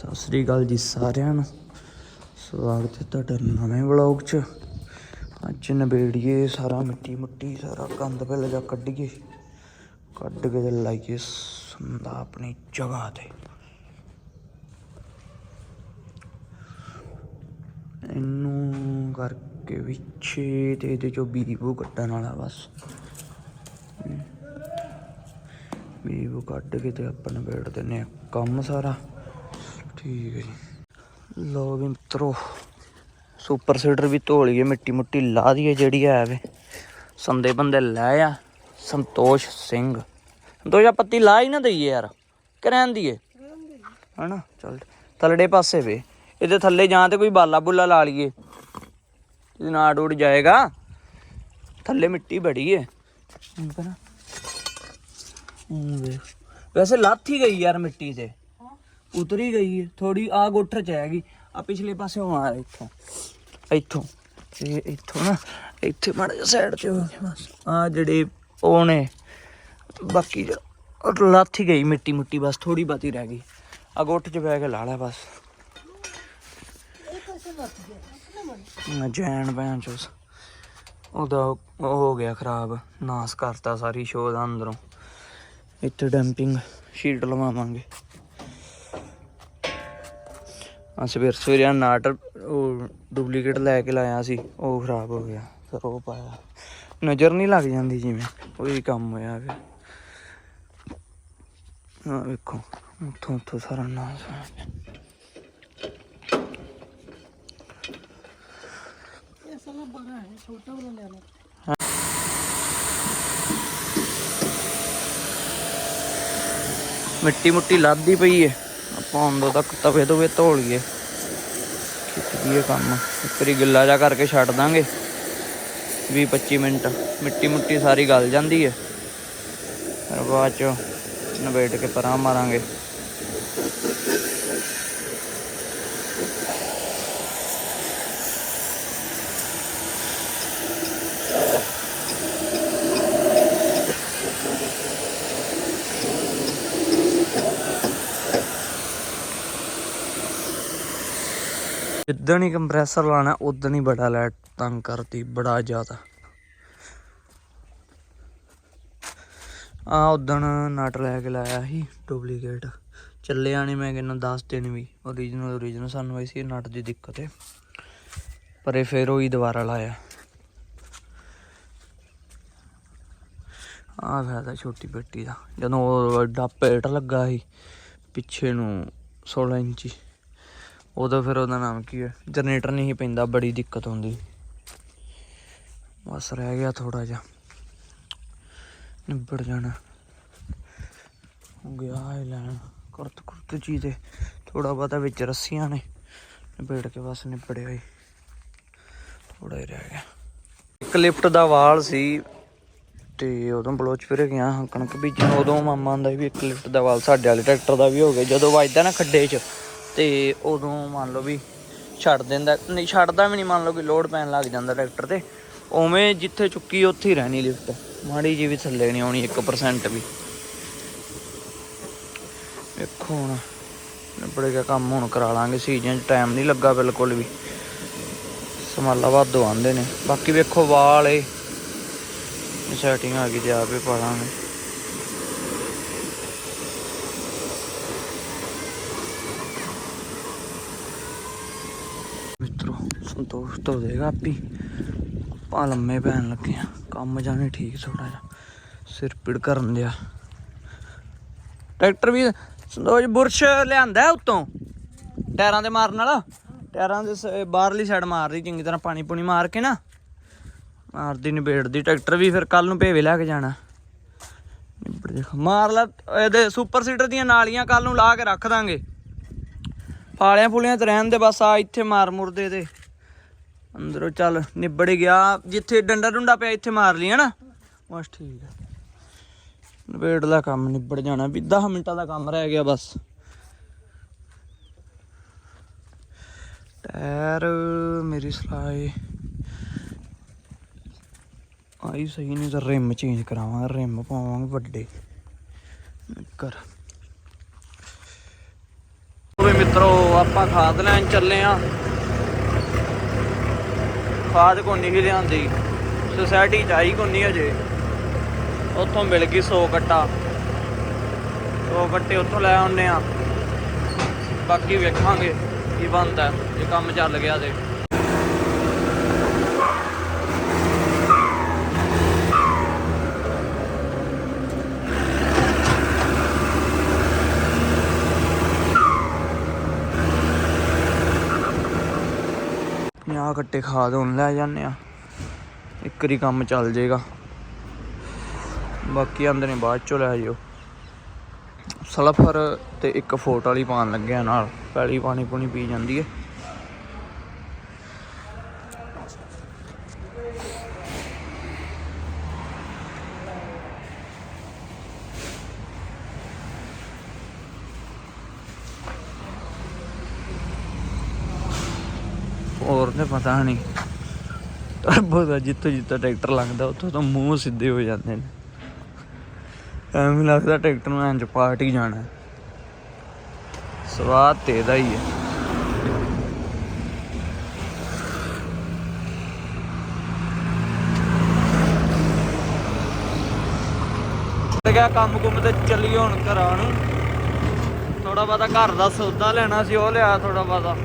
ਸਤਿ ਸ੍ਰੀ ਅਕਾਲ ਜੀ ਸਾਰਿਆਂ ਨੂੰ। ਸਵਾਗਤ ਹੈ ਤੁਹਾਡਾ ਨਵੇਂ ਵਲੌਗ 'ਚ। ਅੱਜ ਨਵੇੜੀਏ ਸਾਰਾ ਮਿੱਟੀ ਮੁੱਟੀ, ਸਾਰਾ ਗੰਦ ਪਹਿਲਾਂ ਜਾ ਕੱਢੀਏ। ਕੱਢ ਕੇ ਤੇ ਲਾਈਏ ਸੰਦਾ ਆਪਣੀ ਜਗ੍ਹਾ ਤੇ। ਇਹਨੂੰ ਕਰਕੇ ਵਿੱਚੇ ਤੇ ਇਹਦੇ ਚੋਂ ਬੀਬੂ ਕੱਢਣ ਵਾਲਾ ਬਸ। ਬੀਬੂ ਕੱਢ ਕੇ ਤੇ ਆਪਾਂ ਨਿਬੇੜ ਦਿੰਨੇ ਕੰਮ ਸਾਰਾ। ਠੀਕ ਹੈ ਜੀ। ਲੋ ਵੀ ਮਿੱਤਰੋ, ਸੁਪਰ ਸੀਡਰ ਵੀ ਧੋ ਲਈਏ, ਮਿੱਟੀ ਮੁੱਟੀ ਲਾ ਦਈਏ ਜਿਹੜੀ ਹੈ ਵੇ। ਸੰਦੇ ਬੰਦੇ ਲੈ ਆ, ਸੰਤੋਸ਼ ਸਿੰਘ। ਸੰਤੋਸ਼ ਆ ਪੱਤੀ ਲਾ ਹੀ ਨਾ ਦਈਏ ਯਾਰ ਕਰੈਨ ਦੀਏ ਹਨਾ, ਚੱਲ ਥੱਲੜੇ ਪਾਸੇ ਵੇ। ਇਹਦੇ ਥੱਲੇ ਜਾਂ ਤੇ ਕੋਈ ਬਾਲਾ ਬੁੱਲਾ ਲਾ ਲਈਏ। ਇਹਦੇ ਨਾਲ ਉੱਡ ਜਾਏਗਾ। ਥੱਲੇ ਮਿੱਟੀ ਬੜੀ ਏ। ਹੁਣ ਵੇਖ। ਵੈਸੇ ਲੱਥ ਹੀ ਗਈ ਯਾਰ ਮਿੱਟੀ ਤੇ। ਉਤਰੀ ਗਈ ਹੈ ਥੋੜੀ ਆ ਗੁੱਠਰ ਚ ਹੈਗੀ। ਆ ਪਿਛਲੇ ਪਾਸੇ ਆ ਇੱਥੋਂ। ਇੱਥੋਂ। ਤੇ ਇੱਥੋਂ ਨਾ, ਇੱਥੇ ਮਾੜਾ ਸਾਈਡ ਤੇ ਹੋ ਗਿਆ ਬਸ ਆ ਜਿਹੜੇ ਉਹ ਨੇ, ਬਾਕੀ ਜੋ- ਲੱਥ ਹੀ ਗਈ ਮਿੱਟੀ ਮੁੱਟੀ, ਬਸ ਥੋੜੀ ਬਾਤੀ ਰਹਿ ਗਈ। ਆ ਗੋਠ ਚ ਬਹਿ ਕੇ ਲਾ ਲਿਆ ਬਸ। ਮੈਂ ਜੈਨ ਭੈਣ ਚੋਸ ਉਹਦਾ ਉਹ ਹੋ ਗਿਆ ਖਰਾਬ। ਨਾਸ ਕਰਤਾ ਸਾਰੀ ਸ਼ੋਅ ਦਾ ਅੰਦਰੋਂ। ਇੱਥੇ ਡੰਪਿੰਗ ਸ਼ੀਟ ਲਵਾਵਾਂਗੇ। ਸਵੇਰ ਸਵੇਰੇ ਆਹ ਨਾਟ ਉਹ ਡੁਪਲੀਕੇਟ ਲੈ ਕੇ ਲਾਇਆ ਸੀ, ਉਹ ਖਰਾਬ ਹੋ ਗਿਆ, ਫਿਰ ਉਹ ਪਾਇਆ। ਨਜ਼ਰ ਨਹੀਂ ਲੱਗ ਜਾਂਦੀ ਜਿਵੇਂ ਕੋਈ ਕੰਮ ਹੋਇਆ ਵੇ ਆ ਵੇਖੋ, ਉੱਥੋਂ ਉੱਥੋਂ ਸਾਰਾ ਨਾਸ ਹੋਇਆ ਪਿਆ। ਮਿੱਟੀ ਮੁੱਟੀ ਲੱਦੀ ਪਈ ਏ। ਆਪਾਂ ਉਦੋਂ ਤੱਕ ਤਵੇ ਤੋਂ ਧੋ ਲਈਏ ਖਿੱਚ ਕੰਮ। ਇੱਕ ਵਾਰੀ ਗਿੱਲਾ ਜਾ ਕਰਕੇ ਛੱਡ ਦਾਂਗੇ। 20 25 ਮਿੰਟ। ਮਿੱਟੀ ਮੁੱਟੀ ਸਾਰੀ ਗਲ ਜਾਂਦੀ ਹੈ ਫਿਰ ਬਾਅਦ ਚ ਨਵੇਟ ਕੇ ਪਰਾਂ ਮਾਰਾਂਗੇ। ਜਿੱਦਣ ਹੀ ਕੰਪਰੈਸਰ ਲਾਣਾ ਉਦੋਂ ਹੀ ਬੜਾ ਲੈਟ ਤੰਗ ਕਰਤੀ, ਬੜਾ ਜ਼ਿਆਦਾ। ਆ ਉਦਣ ਨਟ ਲੈ ਕੇ ਲਾਇਆ ਸੀ ਡੁਪਲੀਕੇਟ ਚੱਲਿਆ ਨਹੀਂ ਮੈਂ ਕਹਿੰਦਾ 10 ਦਿਨ ਵੀ ਓਰੀਜਨਲ ਓਰੀਜਨਲ ਸਾਨੂੰ ਆਈ ਸੀ ਨਟ ਦੀ ਦਿੱਕਤ ਹੈ ਪਰ ਇਹ ਫੇਰ ਉਹੀ ਦੁਬਾਰਾ ਲਾਇਆ। ਆ ਫਾਇਦਾ ਛੋਟੀ ਬੇਟੀ ਦਾ। ਜਦੋਂ ਉਹ ਵੱਡਾ ਪੇਟ ਲੱਗਾ ਸੀ, ਪਿੱਛੇ ਨੂੰ 16 ਇੰਚੀ। ਉਦੋਂ ਫਿਰ ਉਹਦਾ ਨਾਮ ਕੀ ਹੈ? ਜਨਰੇਟਰ ਨਹੀਂ ਸੀ ਪੈਂਦਾ, ਬੜੀ ਦਿੱਕਤ ਹੁੰਦੀ। ਬਸ ਰਹਿ ਗਿਆ ਥੋੜਾ ਜਿਹਾ। ਨਿਬੜ ਜਾਣਾ। ਗਿਆ ਇਹ ਲੈਣ। ਕੁਰਤ ਕੁਰਤ ਜੀ ਤੇ ਥੋੜਾ ਬਹੁਤਾ ਵਿੱਚ ਰੱਸੀਆਂ ਨੇ। ਨਿਬੜ ਕੇ ਬਸ ਨਿਬੜਿਆ ਹੀ ਥੋੜਾ ਹੀ ਰਹਿ ਗਿਆ। ਇੱਕ ਲਿਫਟ ਦਾ ਵਾਲ ਸੀ ਤੇ ਉਦੋਂ ਬਲੋਚ ਫਿਰ ਗਿਆ ਕਣਕ ਬੀਜਣ। ਉਦੋਂ ਮਾਮਾ ਦਾ ਵੀ ਇੱਕ ਲਿਫਟ ਦਾ ਵਾਲ ਸਾਡੇ ਵਾਲੇ ਟਰੈਕਟਰ ਦਾ ਵੀ ਹੋ ਗਿਆ। ਜਦੋਂ ਵੱਜਦਾ ਨਾ ਖੱਡੇ 'ਚ ਤੇ ਉਦੋਂ ਮੰਨ ਲਓ ਵੀ ਛੱਡ ਦਿੰਦਾ, ਨਹੀਂ ਛੱਡਦਾ ਵੀ ਨਹੀਂ, ਮੰਨ ਲਓ ਕਿ ਲੋਡ ਪੈਣ ਲੱਗ ਜਾਂਦਾ ਟਰੈਕਟਰ ਤੇ, ਉਵੇਂ ਜਿੱਥੇ ਚੁੱਕੀ ਉੱਥੇ ਹੀ ਰਹਿਣੀ ਲਿਫਟ। ਮਾੜੀ ਜੀ ਵੀ ਥੱਲੇ ਨਹੀਂ ਆਉਣੀ 1% ਵੀ। ਵੇਖੋ ਹੁਣ ਬੜੇ ਨਿਬੜੇਗਾ ਕੰਮ, ਹੁਣ ਕਰਾ ਲਾਂਗੇ, ਸੀਜ਼ਨ 'ਚ ਟਾਈਮ ਨਹੀਂ ਲੱਗਾ ਬਿਲਕੁਲ ਵੀ। ਸਮਾਲਾ ਵਾਧੋ ਆਂਦੇ ਨੇ। ਬਾਕੀ ਵੇਖੋ ਵਾਲ ਏ ਸੈਟਿੰਗ ਆ ਗਈ ਤੇ ਆਪੇ ਪਾ ਲਾਂਗੇ ਮਿੱਤਰੋ ਸੰਤੋਸ਼ ਤੋਂ ਆਪੀ। ਪਾ ਲੰਮੇ ਪੈਣ ਲੱਗੇ ਆ। ਕੰਮ ਜਾਣੇ ਠੀਕ ਥੋੜਾ ਜਿਹਾ। ਸਿਰ ਪੀੜ ਕਰਨ ਦਿਆ। ਟਰੈਕਟਰ ਵੀ ਸੰਤੋਸ਼ ਬੁਰਸ਼ ਲਿਆਂਦਾ ਉਤੋਂ। ਟਾਇਰਾਂ ਦੇ ਮਾਰਨ ਵਾਲਾ। ਟਾਇਰਾਂ ਦੇ ਬਾਹਰਲੀ ਸਾਈਡ ਮਾਰਦੀ ਚੰਗੀ ਤਰ੍ਹਾਂ ਪਾਣੀ ਪੂਣੀ ਮਾਰ ਕੇ ਨਾ। ਮਾਰਦੀ ਨਿਬੇੜਦੀ। ਟਰੈਕਟਰ ਵੀ ਫਿਰ ਕੱਲ ਨੂੰ ਭੇਵੇ ਲੈ ਕੇ ਜਾਣਾ। ਨਿਬੜ ਦੇਖ ਮਾਰ ਲੈ, ਇਹਦੇ ਸੁਪਰ ਸੀਟਰ ਦੀਆਂ ਨਾਲੀਆਂ ਕੱਲ ਨੂੰ ਲਾ ਕੇ ਰੱਖ ਦਾਂਗੇ। ਫਾਲਿਆਂ ਫੁਲਿਆਂ ਤੇ ਰਹਿਣ ਦੇ ਬਸ ਆ, ਇੱਥੇ ਮਾਰ ਮੁਰਦੇ ਤੇ ਅੰਦਰੋਂ ਚੱਲ ਨਿਬੜ ਗਿਆ ਜਿੱਥੇ ਡੰਡਾ ਡੁੰਡਾ ਪਿਆ ਇੱਥੇ ਮਾਰ ਲਈ ਹਨਾ ਬਸ ਠੀਕ ਹੈ ਨਿਬੇੜ ਦਾ ਕੰਮ ਨਿਬੜ ਜਾਣਾ ਵੀ 10 ਮਿੰਟਾਂ ਦਾ ਕੰਮ ਰਹਿ ਗਿਆ ਬਸ ਟਾਇਰ ਮੇਰੀ ਸਲਾਹ ਏ ਆਈ ਸਹੀ ਨਹੀਂ ਤਾਂ ਰਿਮ ਚੇਂਜ ਕਰਾਵਾਂਗੇ ਰਿਮ ਪਾਵਾਂਗੇ ਵੱਡੇ ਕਰ ਹੋਵੇ ਮਿੱਤਰੋ ਆਪਾਂ ਖਾਦ ਲੈਣ ਚੱਲੇ ਆ ਖਾਦ ਕੋ ਨਹੀਂ ਲਿਆਂਦੀ। ਸੁਸਾਇਟੀ ਚ ਆਈ ਕੋ ਨਹੀਂ ਅਜੇ ਉੱਥੋਂ ਮਿਲ ਗਈ 100 ਕੱਟਾ 100 ਕੱਟੇ ਉੱਥੋਂ ਲੈ ਆਉਨੇ ਆ ਬਾਕੀ ਵੇਖਾਂਗੇ ਕੀ ਬਣਦਾ ਜੇ ਕੰਮ ਚੱਲ ਗਿਆ ਤੇ। ਪੰਜਾਹ ਕੱਟੇ ਖਾਦ ਹੁਣ ਲੈ ਜਾਂਦੇ ਆ ਇੱਕ ਵਾਰੀ ਕੰਮ ਚੱਲ ਜਾਏਗਾ। ਬਾਕੀ ਆਂਦੇ ਨੇ ਬਾਅਦ ਚੋਂ ਲੈ ਜਿਓ। ਸਲਫਰ ਤੇ ਇੱਕ ਫੋਟ ਵਾਲੀ ਪਾਣ ਲੱਗਿਆ ਨਾਲ। ਪਹਿਲੀ ਪਾਣੀ ਪੂਣੀ ਪੀ ਜਾਂਦੀ ਹੈ ਹੋਰ ਪਤਾ ਨਹੀਂ। ਟਰਬੋ ਦਾ ਜਿੱਥੋਂ ਜਿੱਥੋਂ ਟਰੈਕਟਰ ਲੰਘਦਾ, ਉੱਥੋਂ ਤਾਂ ਮੂੰਹ ਸਿੱਧੇ ਹੋ ਜਾਂਦੇ ਨੇ। ਐਵੇਂ ਲੱਗਦਾ ਟਰੈਕਟਰ ਨੂੰ ਇੰਜ ਪਾਰਟ ਹੀ ਜਾਣਾ। ਸਵਾਦ ਤੇ ਇਹਦਾ ਹੀ ਹੈ। ਤੇ ਕੰਮ ਕੁੰਮ ਤੇ ਚੱਲੀ ਹੁਣ ਘਰਾਂ ਨੂੰ। ਥੋੜਾ ਬਹੁਤਾ ਘਰ ਦਾ ਸੌਦਾ ਲੈਣਾ ਸੀ, ਉਹ ਲਿਆ ਥੋੜਾ ਬਹੁਤਾ।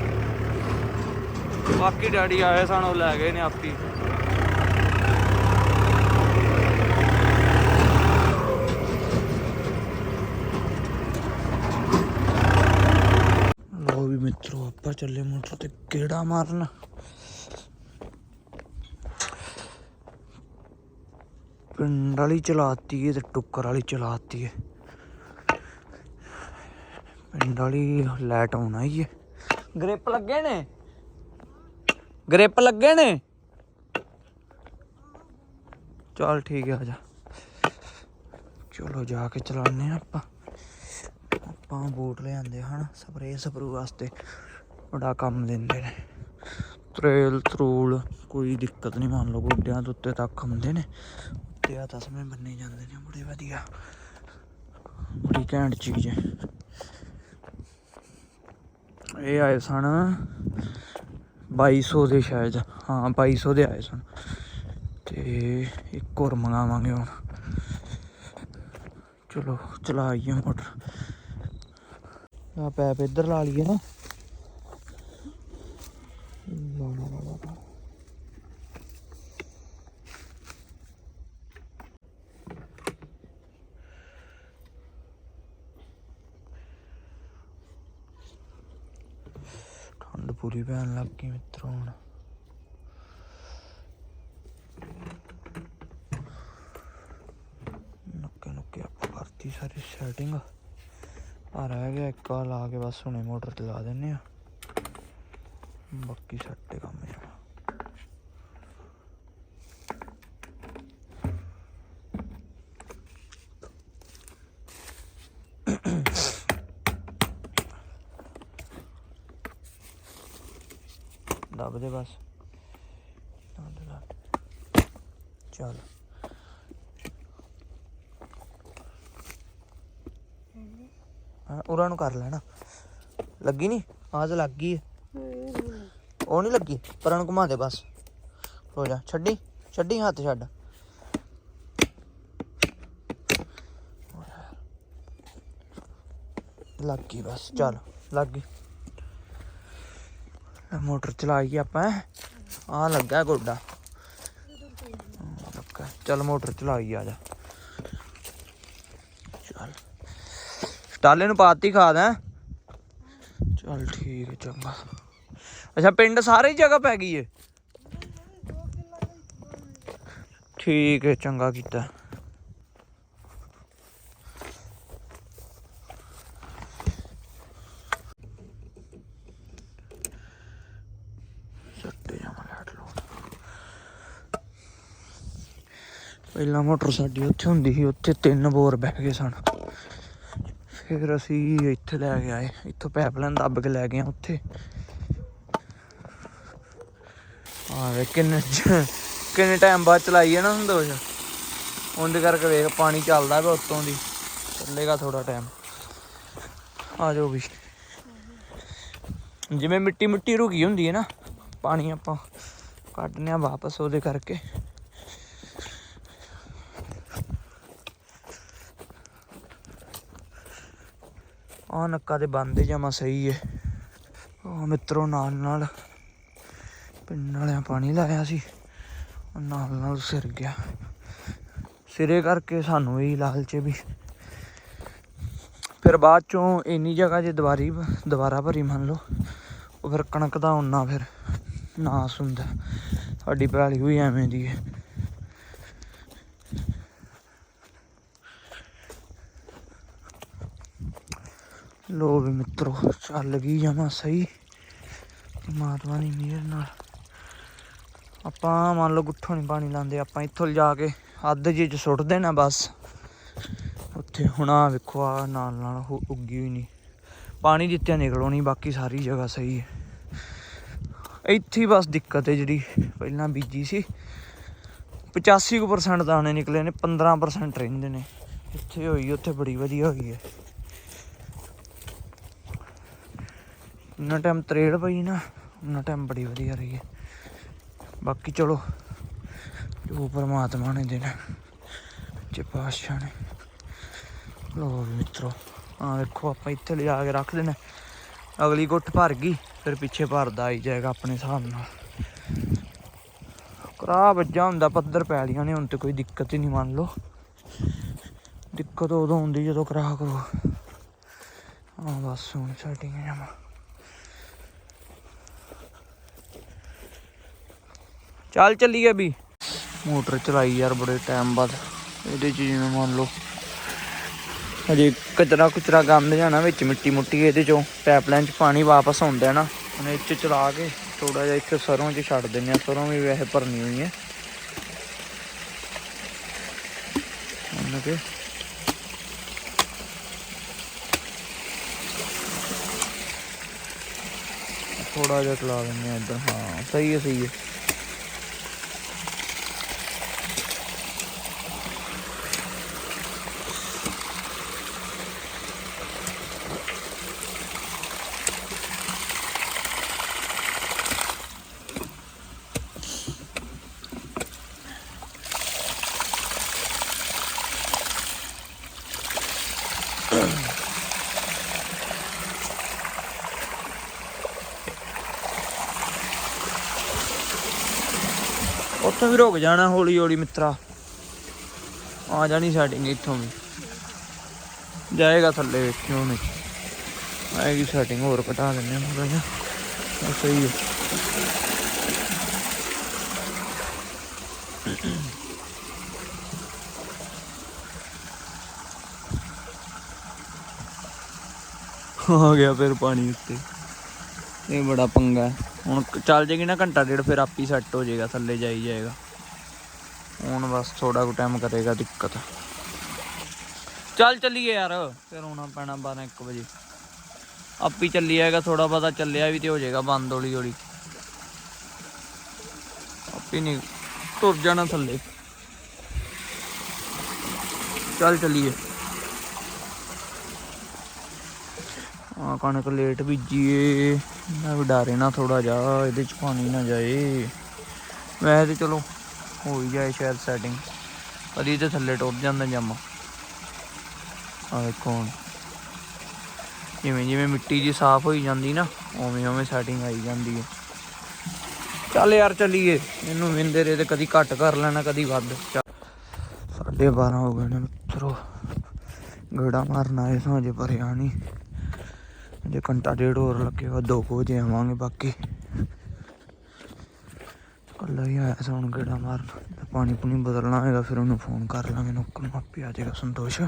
ਬਾਕੀ ਡੈਡੀ ਆਏ ਸਨ ਉਹ ਲੈ ਗਏ ਨੇ ਆਪੀ ਲੋ ਵੀ ਮਿੱਤਰੋ, ਆਪਾਂ ਚੱਲੇ ਮੋਟਰ ਤੇ ਕਿਹੜਾ ਮਾਰਨ। ਪਿੰਡ ਵਾਲੀ ਚਲਾਤੀ ਏ ਤੇ ਟੁੱਕਰ ਵਾਲੀ ਚਲਾਤੀ ਏ। ਪਿੰਡ ਵਾਲੀ ਲਾਈਟ ਆਉਣਾ ਹੀ ਏ। ਗ੍ਰਿਪ ਲੱਗੇ ਨੇ? ਗ੍ਰਿਪ ਲੱਗੇ ਨੇ ਚਲ ਠੀਕ ਹੈ ਆ ਜਾ ਚਲੋ ਜਾ ਕੇ ਚਲਾਉਂਦੇ ਹਾਂ ਆਪਾਂ ਆਪਾਂ ਬੂਟ ਲਿਆਂਦੇ ਹਨ ਸਪਰੇਅ ਸਪਰੂ ਵਾਸਤੇ ਬੜਾ ਕੰਮ ਦਿੰਦੇ ਨੇ ਤਰੇਲ ਤਰੂਲ ਕੋਈ ਦਿੱਕਤ ਨਹੀਂ ਮੰਨ ਲਓ ਗੋਡਿਆਂ ਦੇ ਉੱਤੇ ਤੱਕ ਹੁੰਦੇ ਨੇ ਉੱਤੇ ਆ ਤਸਮੇ ਬੰਨੇ ਜਾਂਦੇ ਨੇ ਬੜੇ ਵਧੀਆ ਬੜੀ ਘੈਂਟ ਚੀਜ਼ ਹੈ ਇਹ ਆਏ ਸਨ 2200 ਦੇ ਸ਼ਾਇਦ। ਹਾਂ 2200 ਦੇ ਆਏ ਸਨ। ਤੇ ਇੱਕ ਹੋਰ ਮੰਗਾਵਾਂਗੇ ਹੁਣ। ਚਲੋ ਚਲਾਈਏ ਮੋਟਰ। ਆ ਪੈਪ ਇੱਧਰ ਲਾ ਲਈਏ ਨਾ ਲਾ ਲਾ ਲਾ ਲਾ ਲਾ। ਠੰਡ ਪੂਰੀ ਪੈਣ ਲੱਗ ਗਈ ਮਿੱਤਰੋ ਹੁਣ ਨੁੱਕੇ ਨੁੱਕੇ ਆਪਾਂ ਕਰਤੀ ਸਾਰੀ ਸੈਟਿੰਗ ਆ ਰਹਿ ਗਿਆ ਇੱਕ ਆ ਲਾ ਕੇ ਬਸ ਹੁਣੇ ਮੋਟਰ ਤੇ ਲਾ ਦਿੰਨੇ ਆ ਬਾਕੀ ਸੱਟੇ ਕੰਮ ਜਮਾ ਦੇ ਬਸ। ਚੱਲ। ਹਾਂ ਉਹਨਾਂ ਨੂੰ ਕਰ ਲੈਣਾ। ਲੱਗੀ ਨਹੀਂ ਆਹ ਲੱਗ ਗਈ। ਉਹ ਨਹੀਂ ਲੱਗੀ? ਪਰਾਂ ਨੂੰ ਘੁਮਾ ਦੇ ਬਸ। ਹੋ ਜਾ, ਛੱਡੀ। ਛੱਡੀ ਹੱਥ ਛੱਡ। ਲੱਗ ਗਈ ਬਸ। ਚੱਲ, ਲੱਗ ਗਈ। ਲੈ ਮੋਟਰ ਚਲਾਈ ਆਪਾਂ। ਆ ਲੱਗਾ ਗੋਡਾ। ਹਾਂ, ਲੱਗਾ। ਚੱਲ ਮੋਟਰ ਚਲਾਈ ਆ ਜਾ। ਚੱਲ। ਸਟਾਲੇ ਨੂੰ ਪਾਤੀ ਖਾਦ ਹੈ ਚੱਲ ਠੀਕ ਹੈ ਚੰਗਾ। ਅੱਛਾ ਪਿੰਡ ਸਾਰੇ ਹੀ ਜਗ੍ਹਾ ਪੈ ਗਈ ਏ? ਠੀਕ ਹੈ ਚੰਗਾ ਕੀਤਾ। ਪਹਿਲਾਂ ਮੋਟਰ ਸਾਡੀ ਉੱਥੇ ਹੁੰਦੀ ਸੀ, ਉੱਥੇ ਤਿੰਨ ਬੋਰ ਬਹਿ ਗਏ ਸਨ। ਫਿਰ ਅਸੀਂ ਇੱਥੇ ਲੈ ਕੇ ਆਏ, ਇੱਥੋਂ ਪਾਈਪਲਾਈਨ ਦੱਬ ਕੇ ਲੈ ਗਏ ਹਾਂ ਉੱਥੇ। ਆ ਵੇ ਕਿੰਨੇ ਚ- ਕਿੰਨੇ ਟਾਈਮ ਬਾਅਦ ਚਲਾਈ ਹੈ ਨਾ ਸੰਦੋਸ਼ ਉਹਦੇ ਕਰਕੇ ਵੇਖ ਪਾਣੀ ਚੱਲਦਾ ਪਿਆ ਉੱਤੋਂ ਦੀ ਚੱਲੇਗਾ ਥੋੜਾ ਟਾਈਮ ਆ ਜਾਓ ਵੀ। ਜਿਵੇਂ ਮਿੱਟੀ ਮਿੱਟੀ ਰੁਕੀ ਹੁੰਦੀ ਹੈ ਨਾ, ਪਾਣੀ ਆਪਾਂ ਕੱਢਨੇ ਆ ਵਾਪਸ ਉਹਦੇ ਕਰਕੇ। ਆ ਨੱਕਾ ਤੇ ਬੰਦ ਜਮਾ ਸਹੀ ਹੈ ਉਹ ਮਿੱਤਰੋ, ਨਾਲ ਨਾਲ ਪਿੰਡ ਵਾਲਿਆਂ ਪਾਣੀ ਲਾਇਆ ਸੀ। ਨਾਲ ਨਾਲ ਸਿਰ ਗਿਆ। ਸਿਰੇ ਕਰਕੇ ਸਾਨੂੰ ਇਹ ਲਾਲਚ ਵੀ ਫਿਰ ਬਾਅਦ ਚੋਂ ਇੰਨੀ ਜਗ੍ਹਾ ਜੇ ਦੁਬਾਰੀ ਦੁਬਾਰਾ ਭਰੀ ਮੰਨ ਲਓ, ਉਹ ਫਿਰ ਕਣਕ ਦਾ ਉਨਾ ਫਿਰ ਨਾਸ ਹੁੰਦਾ। ਸਾਡੀ ਪੈਲੀ ਹੋਈ ਐਵੇਂ ਦੀ ਹੈ ਲੋ ਵੀ ਮਿੱਤਰੋ, ਚੱਲ ਗਈ ਜਮਾ ਸਹੀ। ਪਰਮਾਤਮਾ ਦੀ ਮਿਹਰ ਨਾਲ। ਆਪਾਂ ਮੰਨ ਲਓ ਗੁੱਠੋਂ ਨਹੀਂ ਪਾਣੀ ਲਾਉਂਦੇ, ਆਪਾਂ ਇੱਥੋਂ ਲਿਜਾ ਕੇ ਅੱਧ ਜੇ ਚ ਸੁੱਟ ਦੇਣਾ ਬਸ। ਉੱਥੇ ਹੁਣ ਆ ਵੇਖੋ ਆ ਨਾਲ ਨਾਲ ਉੱਗੀ ਹੋਈ ਨਹੀਂ ਪਾਣੀ ਜਿੱਤਿਆ ਨਿਕਲੋ ਨਹੀਂ ਬਾਕੀ ਸਾਰੀ ਜਗ੍ਹਾ ਸਹੀ ਹੈ। ਇੱਥੇ ਬਸ ਦਿੱਕਤ ਹੈ ਜਿਹੜੀ ਪਹਿਲਾਂ ਬੀਜੀ ਸੀ। 85% ਦਾਣੇ ਨਿਕਲੇ ਨੇ 15% ਰਹਿੰਦੇ ਨੇ। ਇੱਥੇ ਹੋਈ, ਉੱਥੇ ਬੜੀ ਵਧੀਆ ਹੋਈ ਹੈ। ਇੰਨਾ ਟਾਈਮ ਤਰੇੜ ਪਈ ਨਾ ਉਹਨਾਂ ਟਾਈਮ ਬੜੀ ਵਧੀਆ ਰਹੀ ਹੈ। ਬਾਕੀ ਚਲੋ, ਜੋ ਪਰਮਾਤਮਾ ਨੇ ਦੇਣਾ, ਜੇ ਪਾਤਸ਼ਾਹ ਨੇ। ਲੋ ਵੀ ਮਿੱਤਰੋ ਆ ਵੇਖੋ ਆਪਾਂ ਇੱਥੇ ਲਿਜਾ ਕੇ ਰੱਖ ਦੇਣਾ। ਅਗਲੀ ਗੁੱਠ ਭਰ ਗਈ, ਫਿਰ ਪਿੱਛੇ ਭਰਦਾ ਆਈ ਜਾਏਗਾ ਆਪਣੇ ਹਿਸਾਬ ਨਾਲ। ਕਰਾ ਵੱਜਾ ਹੁੰਦਾ, ਪੱਧਰ ਪੈ ਲੀਆਂ ਨੇ, ਹੁਣ ਤੇ ਕੋਈ ਦਿੱਕਤ ਹੀ ਨਹੀਂ ਮੰਨ ਲਓ। ਦਿੱਕਤ ਉਦੋਂ ਹੁੰਦੀ ਜਦੋਂ ਕਰਾ ਕਰੋ। ਹਾਂ ਬਸ ਹੁਣ ਸੈਟਿੰਗ ਜਮਾ ਚੱਲ ਚੱਲੀਏ ਵੀ ਮੋਟਰ ਚਲਾਈ ਯਾਰ ਬੜੇ ਟਾਈਮ ਬਾਅਦ ਇਹਦੇ ਚ ਜਿਵੇਂ ਮੰਨ ਲਓ ਹਜੇ ਕਚਰਾ ਕੁਚਰਾ ਗੰਦ ਜਾਣਾ ਵਿੱਚ ਮਿੱਟੀ ਮੁੱਟੀ ਇਹਦੇ ਚੋਂ ਪਾਈਪਲਾਈਨ ਚ ਪਾਣੀ ਵਾਪਸ ਆਉਂਦਾ ਹੈ ਨਾ ਹੁਣ ਇਹ ਚ ਚਲਾ ਕੇ ਥੋੜਾ ਜਿਹਾ ਇੱਥੇ ਸਰੋਂ ਚ ਛੱਡ ਦਿੰਦੇ ਆ ਸਰੋਂ ਵੀ ਵੈਸੇ ਭਰਨੀ ਹੋਈ ਹੈ ਉਹਨਾਂ ਕੇ ਥੋੜਾ ਜਿਹਾ ਚਲਾ ਦਿੰਦੇ ਆ ਇੱਧਰ ਹਾਂ ਸਹੀ ਹੈ ਸਹੀ ਹੈ ਉੱਥੋਂ ਵੀ ਰੁਕ ਜਾਣਾ ਹੌਲੀ ਹੌਲੀ ਮਿੱਤਰਾ। ਆ ਜਾਣੀ ਸੈਟਿੰਗ ਇੱਥੋਂ ਵੀ। ਜਾਏਗਾ ਥੱਲੇ ਵੇਖਿਓ ਨੇ ਆਏਗੀ ਸੈਟਿੰਗ ਹੋਰ ਘਟਾ ਦਿੰਦੇ ਹਾਂ ਥੋੜਾ ਜਿਹਾ। ਉਹ ਸਹੀ ਹੈ। ਆ ਗਿਆ ਫਿਰ ਪਾਣੀ ਉੱਤੇ। ਇਹ ਬੜਾ ਪੰਗਾ ਹੈ। ਹੁਣ ਕ- ਚੱਲ ਜੇਗੀ ਨਾ ਘੰਟਾ ਡੇਢ ਫਿਰ ਆਪੀ ਸੈੱਟ ਹੋ ਜਾਏਗਾ ਥੱਲੇ ਜਾਈ ਜਾਏਗਾ। ਹੁਣ ਬਸ ਥੋੜਾ ਕੁ ਟਾਈਮ ਕਰੇਗਾ ਦਿੱਕਤ। ਚੱਲ ਚੱਲੀਏ ਯਾਰ ਫਿਰ ਆਉਣਾ ਪੈਣਾ 12 1 ਵਜੇ। ਆਪੀ ਚੱਲੀ ਜਾਏਗਾ ਥੋੜਾ ਬਹੁਤਾ ਚੱਲਿਆ ਵੀ ਤੇ ਹੋ ਜਾਏਗਾ ਬੰਦ ਹੌਲੀ ਹੌਲੀ। ਆਪੀ ਨਹੀਂ ਤੁਰ ਜਾਣਾ ਥੱਲੇ। ਚੱਲ ਚੱਲੀਏ। ਆ, ਕਣਕ ਲੇਟ ਬੀਜੀਏ। ਨਾ ਵੀ ਡਰੇ ਨਾ ਥੋੜਾ ਜਾ ਇਹਦੇ ਚ ਪਾਣੀ ਨਾ ਜਾਏ। ਵੈਸੇ ਤੇ ਚਲੋ, ਹੋ ਹੀ ਜਾਏ ਸ਼ਾਇਦ ਸੈਟਿੰਗ ਕਦੀ ਤੇ ਥੱਲੇ ਟੁੱਟ ਜਾਂਦਾ ਜੰਮ। ਆ ਵੇਖੋ ਜਿਵੇਂ ਜਿਵੇਂ ਮਿੱਟੀ ਜੀ ਸਾਫ਼ ਹੋਈ ਜਾਂਦੀ ਨਾ, ਉਵੇਂ ਉਵੇਂ ਸੈਟਿੰਗ ਆਈ ਜਾਂਦੀ ਹੈ ਚੱਲ ਯਾਰ ਚੱਲੀਏ, ਇਹਨੂੰ ਵਿੰਦੇ ਰੇ ਤੇ ਕਦੀ ਘੱਟ ਕਰ ਲੈਣਾ, ਕਦੀ ਵੱਧ। ਚੱਲ। ਸਾਢੇ 12 ਹੋ ਗਏ ਨੇ ਮਿੱਤਰੋ। ਗੇੜਾ ਮਾਰਨ ਆਏ ਸਾਂ ਜੇ ਭਰਿਆ ਨਹੀਂ ਜੇ ਘੰਟਾ ਡੇਢ ਹੋਰ ਲੱਗੇਗਾ ਦੋ ਕੁ ਵਜੇ ਆਵਾਂਗੇ ਬਾਕੀ। ਕੱਲਾ ਹੀ ਆਇਆ ਸੀ ਹੁਣ ਗੇੜਾ ਮਾਰਨ। ਪਾਣੀ ਪੂਣੀ ਬਦਲਣਾ ਹੋਏਗਾ ਫਿਰ ਉਹਨੂੰ ਫੋਨ ਕਰ ਲਾਂਗੇ ਨੌਕਰ ਨੂੰ, ਆਪੇ ਆ ਜਾਏਗਾ ਸੰਤੋਸ਼।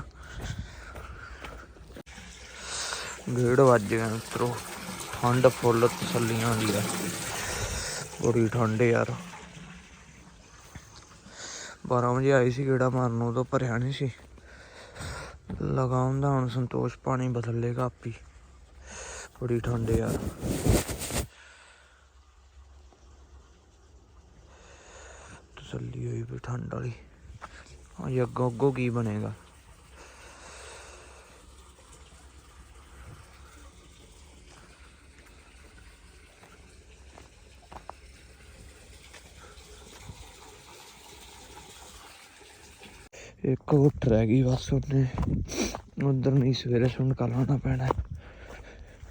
ਗੇੜ ਵੱਜ ਗਿਆ ਮਿੱਤਰੋ। ਠੰਡ ਫੁੱਲ ਤਸੱਲੀਆਂ ਦੀ ਆ। ਬੜੀ ਠੰਡ ਯਾਰ। 12 ਵਜੇ ਆਈ ਸੀ ਗੇੜਾ ਮਾਰਨ, ਉਦੋਂ ਭਰਿਆ ਨਹੀਂ ਸੀ। ਲਗਾਉਂਦਾ ਹੁਣ ਸੰਤੋਸ਼, ਪਾਣੀ ਬਦਲ ਲੇਗਾ ਆਪੀ। बड़ी ठंड है यार। तसली तो हुई भी ठंड वाली हाँ ये अगो अगो की बनेगा। एक कोट रह बस उन्हें उधर नहीं सवेरे सुन कर लाना पैना। है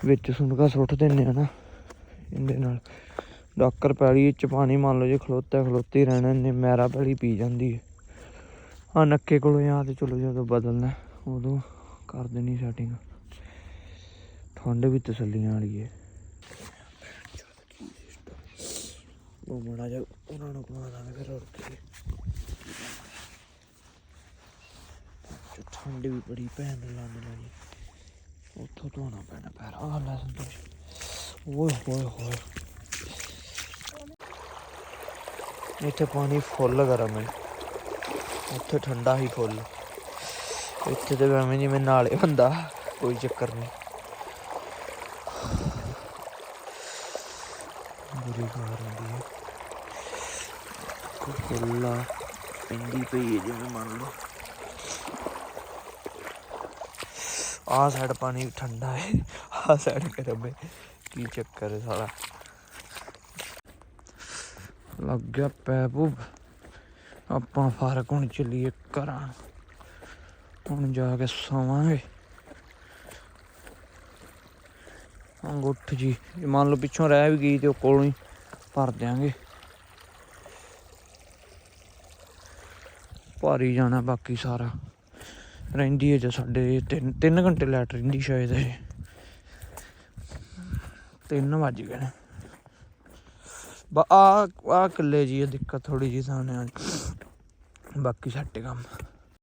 ਵਿੱਚ ਸੁਣਕਾ ਸੁੱਟ ਦਿੰਨੇ ਆ ਨਾ। ਇਹਦੇ ਨਾਲ ਡਾਕਰ ਪੈਲੀ ਚ ਪਾਣੀ ਮੰਨ ਲਓ ਜੇ ਖਲੋਤਾ ਖਲੋਤੇ ਰਹਿਣਾ ਨੇ ਮੈਰਾ ਪੈਲੀ ਪੀ ਜਾਂਦੀ ਹੈ। ਆ ਨੱਕੇ ਕੋਲੋਂ ਆ ਤੇ ਚਲੋ ਜਦੋਂ ਬਦਲਣਾ, ਉਦੋਂ ਕਰ ਦੇਣੀ ਸੈਟਿੰਗ ਠੰਡ ਵੀ ਤਸੱਲੀਆਂ ਵਾਲੀ ਹੈ। ਉਹ ਮੜਾ ਜਾ ਉਹਨਾਂ ਨੂੰ ਘੁਮਾ ਦਾਂਗੇ ਫਿਰ ਹੋਰ ਕੀ। ਠੰਡ ਵੀ ਬੜੀ ਭੈਣ ਨੂੰ ਲਾਈ ਉੱਥੋਂ ਧੋਣਾ ਪੈਣਾ ਪੈਰ ਆ ਲੈ ਸੰਤੋਸ਼ ਓਏ ਹੋਏ ਹੋਏ ਇੱਥੇ ਪਾਣੀ ਫੁੱਲ ਗਰਮ ਹੈ ਉੱਥੇ ਠੰਡਾ ਹੀ ਫੁੱਲ ਇੱਥੇ ਤੇ ਐਵੇਂ ਜਿਵੇਂ ਨਾਲੇ ਹੁੰਦਾ ਕੋਈ ਚੱਕਰ ਨਹੀਂ ਬੁਰੀ ਖਾਰ ਹੁੰਦੀ ਹੈ ਫੁੱਲਾ ਪਿੰਡੀ ਪਈ ਹੈ ਜਿਵੇਂ ਮੰਨ ਲਓ ਆਹ ਸਾਈਡ ਪਾਣੀ ਠੰਡਾ ਹੈ ਆਹ ਸਾਈਡ ਗਰਮ ਹੈ ਕੀ ਚੱਕਰ ਹੈ ਸਾਲਾ ਲੱਗ ਗਿਆ ਪੈਪ ਆਪਾਂ ਫ਼ਰਕ ਹੁਣ ਚੱਲੀਏ ਘਰਾਂ ਹੁਣ ਜਾ ਕੇ ਸੌਵਾਂਗੇ ਅੰਗੁੱਠ ਜੀ ਜੇ ਮੰਨ ਲਓ ਪਿੱਛੋਂ ਰਹਿ ਵੀ ਗਈ ਤੇ ਉਹ ਕੋਲੋਂ ਹੀ ਭਰ ਦਿਆਂਗੇ ਭਾਰੀ ਜਾਣਾ ਬਾਕੀ ਸਾਰਾ ਰਹਿੰਦੀ ਹੈ ਜੇ ਸਾਡੇ 3 3 ਘੰਟੇ ਲੈਟ ਰਹਿੰਦੀ ਸ਼ਾਇਦ ਇਹ। 3 ਵੱਜ ਗਏ ਨੇ। ਬਾ ਆ ਆ ਕਿੱਲੇ ਜੀ, ਇਹ ਦਿੱਕਤ ਥੋੜੀ ਜੀ ਸਾਹਮਣੇ ਆ। ਬਾਕੀ ਸੱਟ ਕੰਮ।